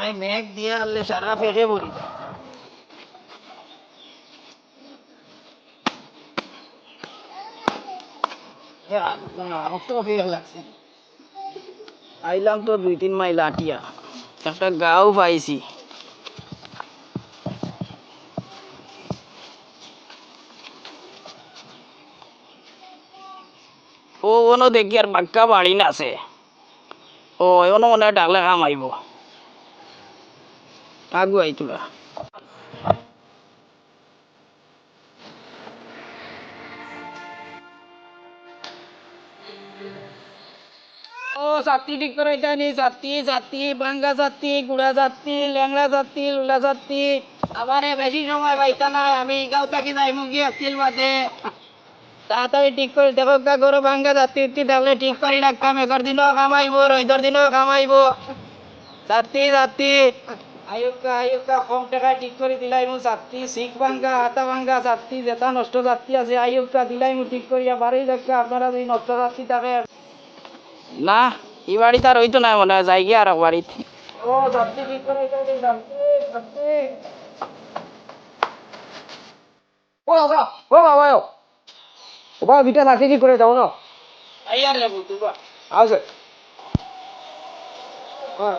হায় মেঘ দিয়ে আনলে সারা ফেটে পড়ি আইলাম তো দুই তিন মাইল আটিয়া। একটা গাও পাইছি। ও কোনো দেখি আর বাক্কা বাড়ি না আছে। ও এখনও মনে হয় ডাকলে কাম আইব। আগু আইতুলা ও সাত্তি ঠিক করে এটা নি সাত্তি সাত্তি বাঙ্গা সাত্তি গুড়া সাত্তি ল্যাংড়া সাত্তি লুলা সাত্তি আমার বেশি সময় পাইতা না আমি গাঁও থাকি যাই মুগি আসছিল বাদে। তাড়াতাড়ি ঠিক করে, দেখো গা গরু ভাঙ্গা যাত্রী উত্তি থাকলে ঠিক করে রাখতাম এগার দিনও কামাইব রইদর দিনও কামাইব। যাত্রী যাত্রী আয়ুকা আয়ুকা কম টাকায় ঠিক করে দিলাই মু যাত্রী শিখ ভাঙ্গা হাতা ভাঙ্গা যাত্রী যেটা নষ্ট যাত্রী আছে আয়ুকা দিলাই মু ঠিক করিয়া বাড়ি দেখা আপনারা যদি নষ্ট যাত্রী থাকে। না এই বাড়িতে আর হইতো না মনে হয় যাই গিয়ে আর বাড়িতে ও যাত্রী ঠিক করে যাত্রী যাত্রী ও বাবা ও বাবা ও ওবা বিটা লাঠি ঠিক করে না? আইয়ার হ্যাঁ।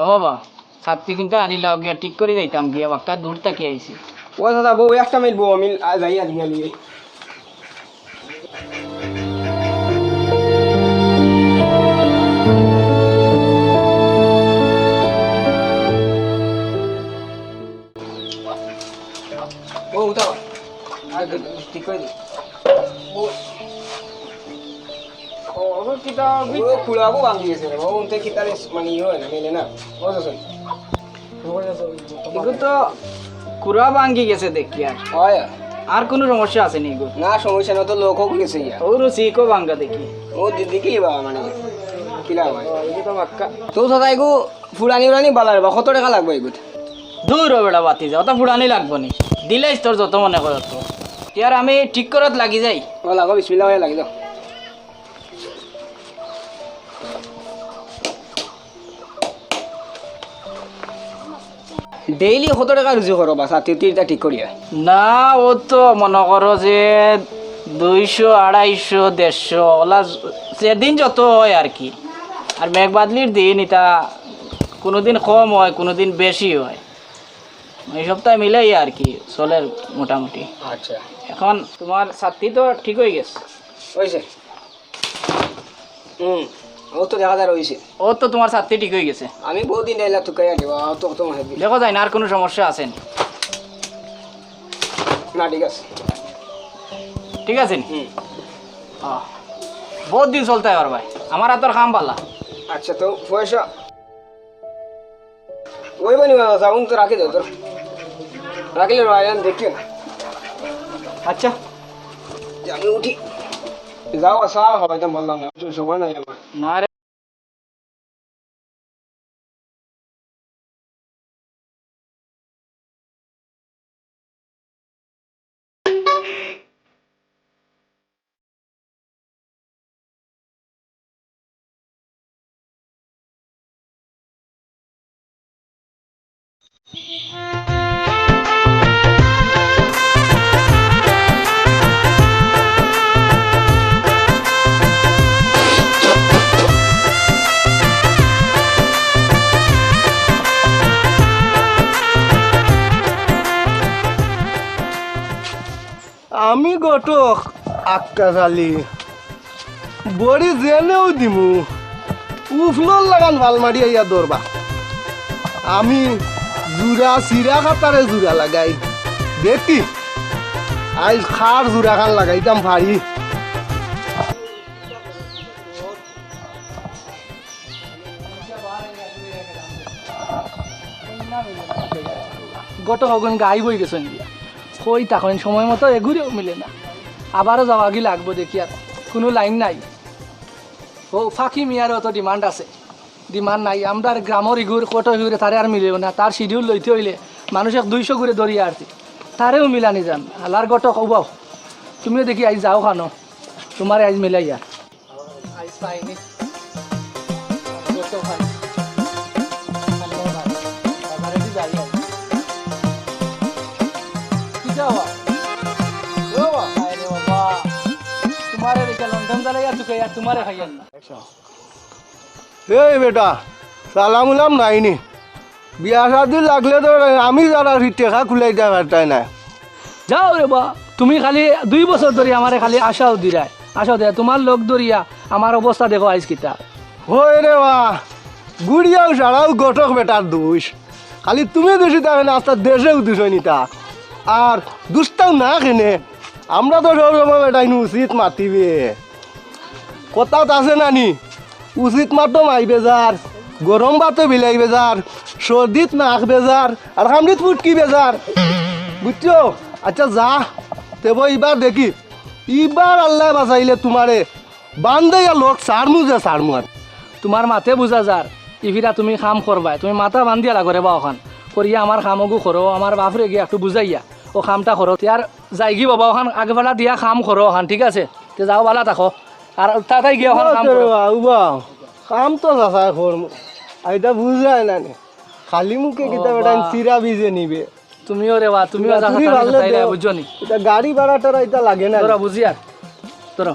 ও বাবা, ছাত্রী কিন্তু আনিলা গিয়া ঠিক করে দিতাম গিয়া, বাক্কা দূর থেকে আইছি। ও দাদা বউ, একটা মিলবো আমি যাই আর গিয়ে নিয়ে ও উঠাও আর ঠিক করে দিই। খুলাবো ভাঙি গেছে রে ও উনতে কিতারে মানে ইয়ে হয় না মেলে না। ও শুন এগুলো তো কুড়া ভাঙ্গি গেছে দেখি আর। হয়। আর কোনো সমস্যা আছে নি এগুলো না সমস্যা না তো লোক হোক গেছে ইয়া। ওর সিকো ভাঙ্গা দেখি। ও দিদি কি বা মানে কিলা ভাই এগুলো তো বাক্কা তো দাদা এগু ফুরানি উড়ানি বালার বা কত টাকা লাগবে এগুত দূর বেড়া বাতি যাও তা ফুড়ানি লাগবো নি। দিলেই তোর যত মনে করো তো ইয়ার আমি ঠিক করত লাগি যাই। ও লাগো বিসমিল্লাহ লাগি দাও ডেইলি কত টাকা রুজি করো বা সাথে তিনটা ঠিক করিয়া না ও তো মনে করো যে দুইশো আড়াইশো দেড়শো ওলা যেদিন যত হয় আর কি। আর মেঘ বাদলির দিন এটা কোনোদিন কম হয় কোনোদিন বেশি হয়। এই সপ্তাহে মিলেই আর কি চলে মোটামুটি। আচ্ছা। এখন তোমার ছাত্রী তো ঠিক হয়ে গেছে। হয়েছে হুম ও তো দেখা যায় রয়েছে। ও তো তোমার ছাত্রী ঠিক হয়ে গেছে। আমি বহুদিন এলা তুকাইয়া দিব তো মাসে দিল দেখো যায় না আর কোনো সমস্যা আছে নি? ঠিক আছে। ঠিক আছে হুম। বহুত দিন চলতে হয় ভাই আমার হাতর কাম পালা। আচ্ছা তো পয়সা। ওই বানি তো রাখি দাও তোর। রাখলে রায়ন দেখিও আচ্ছা। আমি উঠি। যাও আসা হবে তো বললাম না সময় নাই আমার না রে আমি গটক আক্কাস আলী। বড়ি জেনেও দিব উফলোর লাগান ভালো মারি আইয়া দরবা। আমি জুরা চিরা কাতারে জুরা লাগাই। দেখি আজ খার জুরা খান লাগাইতাম ভারি গটক গাই গাইবই গেছেন দিয়া কই তখন সময় মতো এগুরেও মিলে না। আবারও যাওয়া কি লাগবো দেখি আর কোনো লাইন নাই। ও ফাঁকি মিয়ার অত ডিমান্ড আছে। ডিমান্ড নাই। আমরা গ্রামের ইগুর কত ইগুরে তারে আর মিলেও না। তার শিডিউল লইতে হইলে মানুষক দুইশো ঘুরে দরিয়া আরতি তারেও মিলানি যান আলার গত কবাও তুমিও দেখি আজ যাও খানো। তোমার আজ মিলাইয়া আইস পাইনি এই বেটা সালাম উলাম নাইনি। বিয়া শাদি লাগলে তো আমি যারা টেকা খুলাইতে পারতাই না যাও রে বা তুমি খালি দুই বছর ধরে আমারে খালি আশাও দিরায় আশাও দিয়া তোমার লোক ধরিয়া আমার অবস্থা দেখো আইস কিতা। হই রে বা গুড়িয়াও সারাও গটক বেটার দোষ। খালি তুমি দোষী থাকে না আস্তে দেশেও দোষ হয়নি তা। আর দুষ্টাও না কেনে আমরা তো সব সময় বেটাইনি উচিত মাতিবে। কথাত আছে নানি। উচিত মাতো মাই বেজার, গরম ভাতো বিলাই বেজার, সর্দিত নাক বেজার, আর হামরিত ফুটকি বেজার। বুঝছ? আচ্ছা যা, তেব এবার দেখি। এবার আল্লাহ বাঁচাইলে তোমারে। বান্ধে লোক সারমু যে সারমু আর তোমার মাতে বুঝা যার ইফিরা তুমি খাম করবাই তুমি মাথা বান্ধিয়া লাগরে বা ওখান করিয়া আমার কামগু করো আমার বাপরে গিয়া একটু বুঝাইয়া ও কামটা করো ইয়ার যাইগি বাবা ওখান আগবেলা দিয়া কাম করো ওখান ঠিক আছে? তে যাও বালা থাকো আর তাতাই গিয়া ওখান কাম করো কাম তো চাষা করমু এটা বুঝাই না? খালি মুখে কিতা বেটা চিরা বিজে নিবে। তুমিও রে বা তুমিও যা তুমি ভাললে দেও। বুঝছ নি। এটা গাড়ি ভাড়া এটা লাগে না তোরা বুঝি আর তোরা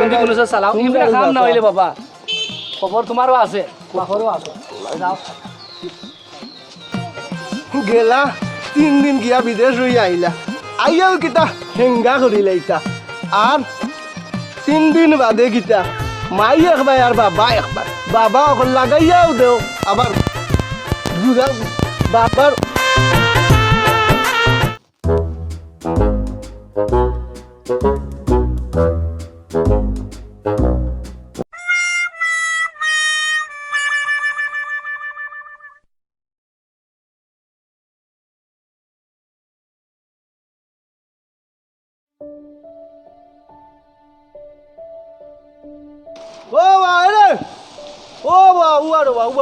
কিন্তু কোনো চালাও কাম না হইলে বাবা। খবর তোমারও আছে। বাপরও আছে। যাও গেলা। তিন দিন গিয়া বিদেশ হই আইলা। আইয়াও কিতা হেঙ্গা করি লাইতা। আর তিন দিন বাদে কিতা মাই একবার আর বাবা একবার বাবা অকল লাগাইয়াও দেও, আবার বাবার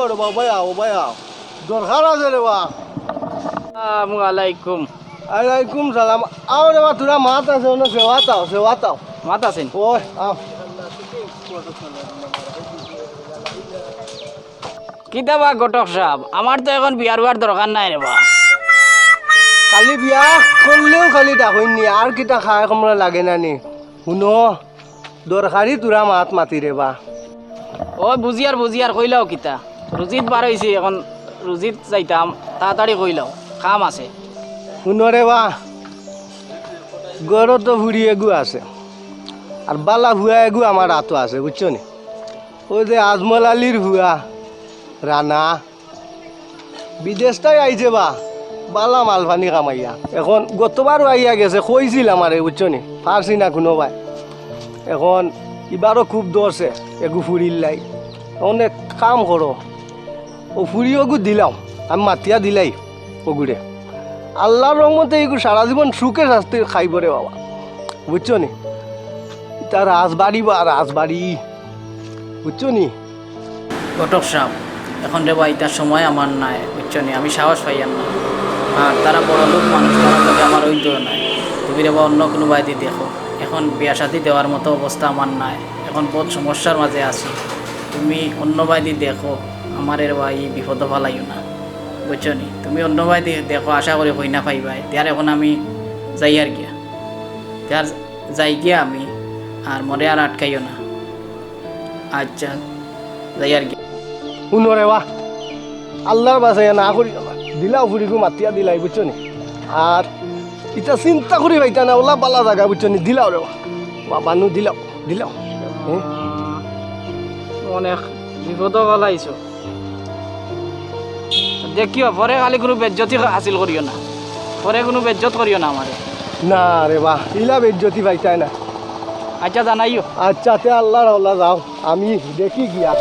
উয়া রে বা উয়া রে বা ভাই আও ভাই আও দরকার আছে রে বা আসসালামু আলাইকুম আলাইকুম সালাম আও রে বা তোরা মাত আছে। না মাত আছেন ওই আও। কিতাবা গটক সাহেব আমার তো এখন বিয়ার হওয়ার দরকার নাই রে বা খালি বিয়া করলেও খালি ডাকইনি আর কিটা খাই কমরা লাগে না নি। শুনো দরকারি তোরা মাত মাতি রে বা ও বুঝি আর বুঝি আর কইলাও কিতা। রুজিত বার হয়েছে এখন রুজিত যাইতাম, তাড়াতাড়ি কইলাও কাম আছে। শুনো রে বা গড়ত তো ভুড়ি এগু আছে আর বালা ভুয়া এগু আমার হাতো আছে বুঝছ নি ওই যে আজমল আলীর ভুয়া রানা বিদেশটাই আইছে বা, বালা মালভানি কামাইয়া। এখন গতবারও আইয়া গেছে কইছিল আমারে বুঝছ নি পারছি না কোনো ভাই এখন এবারও খুব দরছে এগু ফুরির লাই। অনেক কাম করো ও ফুরি ওগু দিলাম আমি মাতিয়া দিলাই ওগুরে আল্লাহর রহমতে এইগু সারা জীবন সুখে শাস্তি খাইব রে বাবা। বুঝছ নি? তার রাজবাড়ি বা রাজবাড়ি বুঝছ নি? ঘটক সাহেব এখন রে ভাই তার সময় আমার নাই বুঝছ নি? আমি সাহস পাইয়াম না। আর তারা বড় লোক মানুষ তারা আমার ওই দূর নাই। তুমি রে বা অন্য কোনো বাইদি দেখো। এখন বিয়া সাথী দেওয়ার মতো অবস্থা আমার নাই। এখন বহুত সমস্যার মাঝে আছি। তুমি অন্য বাইদি দেখো। আমার এর ভাই বিপদ ফালাইও না। বুঝছ নি? তুমি অন্য বাইদি দেখো আশা করি হই না পাইবাই তার এখন আমি যাই আর গিয়া। তার যাই গিয়া আমি আর মরে আর আটকাইও না। আচ্ছা যাই আর গিয়া। শুনো রে বা আল্লাহর বাসায় না করি দিলাও ফুরিগু মাতিয়া দিলাই বুঝছ নি? আর এটা চিন্তা করি পাইতা না ওলা বালা জায়গা বুঝছ নি? দিলাও রে বা বাবা নু দিলাও দিলাও। অনেক বিপদ যে কি পরে খালি কোনো বেজ্জতি হাসিল করিও না। পরে কোনো বেজ্জত করিও না আমার। না রে বাহ ইলা বেজ্জতি পাইতাই না। আচ্ছা জানাইও। আচ্ছা তে আল্লাহ আল্লাহ যাও আমি দেখি গিয়া।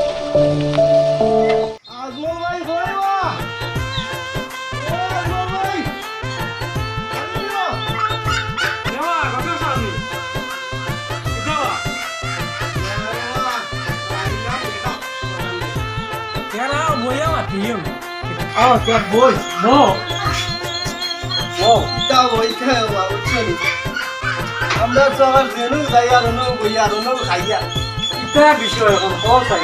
Yeah. ভাই কই বা আও তোর বই নো ও তা বইতে হওয়া বুঝছ নি? আমরা তো আবার জেনু যাই আর নো বই আর নো খাইয়া এটা বিষয় এখন কল চাই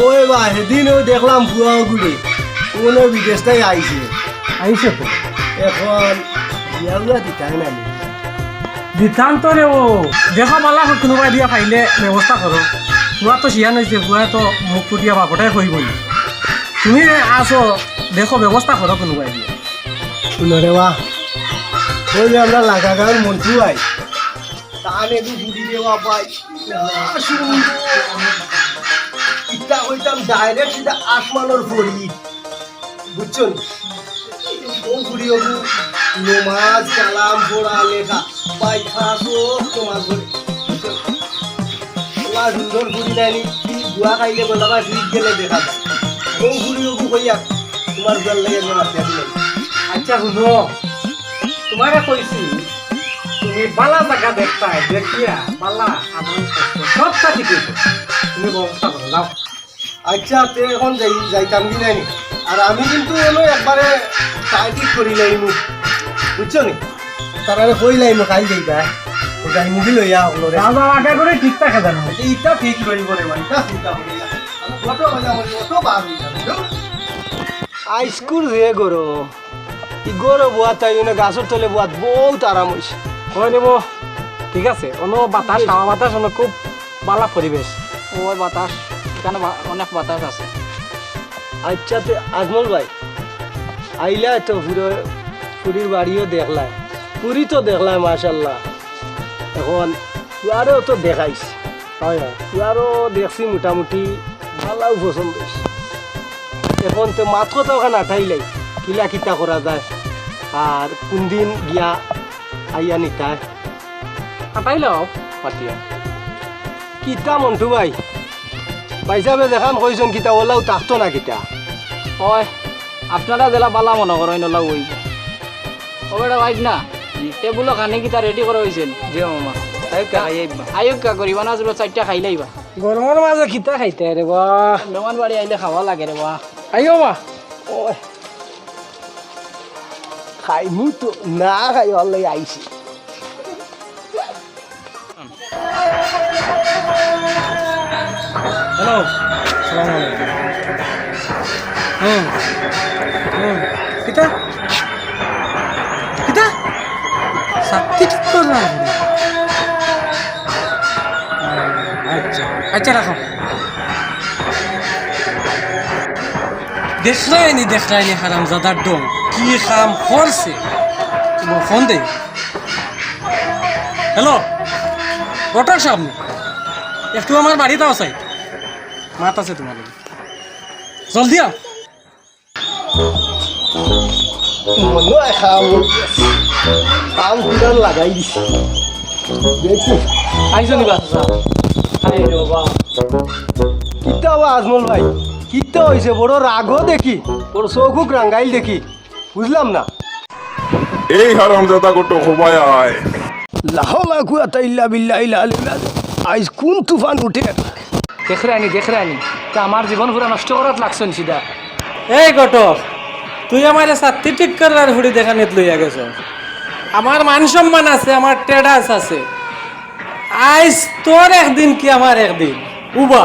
ওই বা সেদিন ওই দেখলাম বুয়া গুলি কোনো বিদেশটাই আইছে আইছে তো এখন বিয়া বুয়া দিতাই নাই দিতান্ত রে ও দেখো পালা কোনোবাই দিয়া পাইলে ব্যৱস্থা করো বুয়া তো শিয়ান হয়েছে বুয়া তো মুখ ফুটিয়া বাপটাই কই বলি তুমি আসো, দেখো ব্যবস্থা করো কোনোবাই দিয়া শুনরে বা ওই যে আমরা লাগা গাঁর মন্টু আই তাহলে একটু বুঝি দেওয়া পাই ইটা হইতাম ডাইরেক্ট সিধা আসমানোর পড়ি বুঝছ ও ঘুরি ওগু নমাজ, কালাম, পড়া, লেখা পাই খাসো তোমার ঘরে। তোমার সুন্দর ঘুরি নাইনি গুয়া খাইলে বলা বা গেলে দেখা যায় ঘুরি কইয়া তোমার লাগে আচ্ছা শুনো। তোমারে কইছি তুমি বালা জায়গা দেখতাই দেখিয়া বালা আমার সব ঠিক হয়েছে তুমি ব্যবস্থা করো যাও। আচ্ছা তে এখন যাই যাইতাম কি নাইনি আর আমি কিন্তু এলো একবারে টাইটিক করি লাইমু বুঝছ নি? তারা কই লাইমু কাল যাইতা যাই মুভি লইয়া হলো রে যাও আগে করে ঠিক থাকে জানো। এইটা ঠিক রইব রে ভাই এটা চিন্তা যাবে রে গরো। ই গরো বুয়া তাই গাছের তলে বুয়াত বহুত আরাম হইছে কই নেব ঠিক আছে অন্য বাতাস হাওয়া বাতাস অন্য খুব বালা পরিবেশ ওই বাতাস এখানে অনেক বাতাস আছে। আচ্ছা তে আজমল ভাই আইলা তো পুরো পুরীর বাড়িও দেখলা। পুরী তো দেখলাম মাশাল্লাহ। এখন তুয়ারও তো দেখাইস হয় হয়। তুয়ারও দেখছি মোটামুটি ভালো পছন্দ এখন তো মাত্র তো ওখানে আঠাইলাই। কিলা কিতা করা যায়? আর কোনদিন গিয়া আইয়া নিতায় আটাই লও পাতিয়া। কিতা মন্টু ভাই? পাইসাবে দেখাম কইছন কিতা ওলাও তাকতো না কিতা? হয় আপনারা জেলা বালা মনে করেন নলা ওই। ও বেটা বাইক না টেবুলো খানি কিতা রেডি করা হয়েছেন যে মামা। আয়ুক কা করিবা না চারটা খাই লাইবা। গরমের মাঝে খিতা খাইতে রে বাহ মেহমান বাড়ি আইলে খাওয়া লাগে রে বা। আইও মা খাইমু তো না খাই হলে আইছি হ্যালো হুম হুম কিতা? কিতা? সাথে ঠিক করলাম আচ্ছা রাখো। দেখলাইনি দেখলাইনি হারাম জাদার ডং কি খাম করছে? ফোন দে। হ্যালো ডক্টর সাহেব। একটু আমার বাড়িতে আসাই মাত আছে তোমার। জলদি আও লাগাই দিছি। দেখি। আইছো নি বাচ্চা কিতা বা আজমল ভাই? কিতা হয়েছে বড় রাগও দেখি বড় চৌকুক রাঙ্গাইল দেখি। বুঝলাম না। এই হারামজাদা গোটো খোবায় আয়। লাহলা কুয়াতা ইল্লা বিল্লাহ ইল্লা আইজ কোন তুফান উঠে দেখ রানি দেখ রানি তা আমার জীবন পুরা নষ্ট করাত লাগছেন সিধা এই ঘটক তুই আমার সাথী ঠিক করার হুড়ি দেখানিত লইয়া গেছ আমার মান সম্মান আছে আমার টেডাস আছে। আইস তোর একদিন কি আমার একদিন? উবা।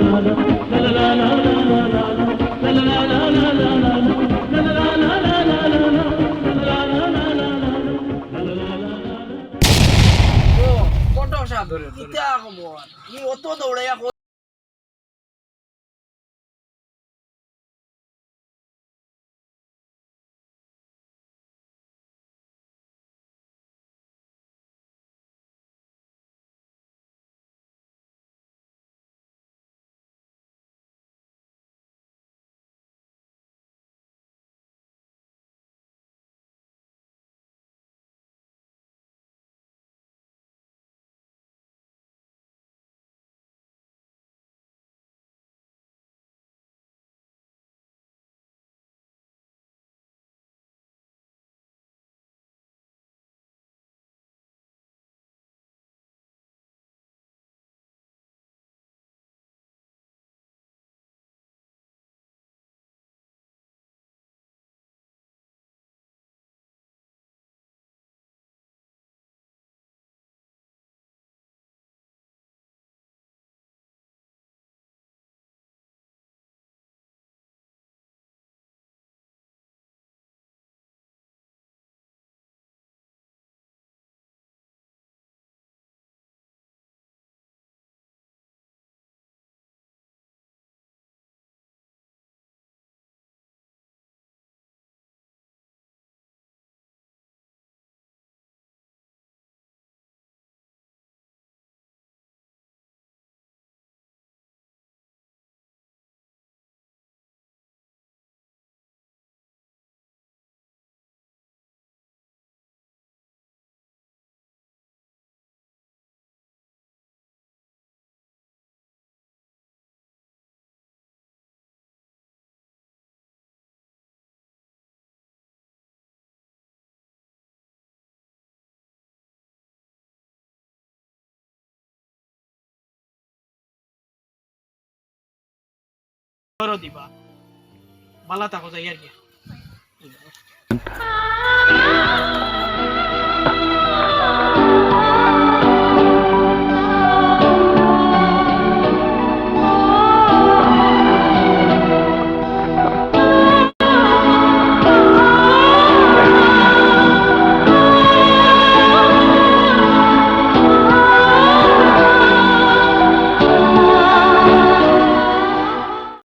করো দিবা। বালা থাকো যাই আর কি।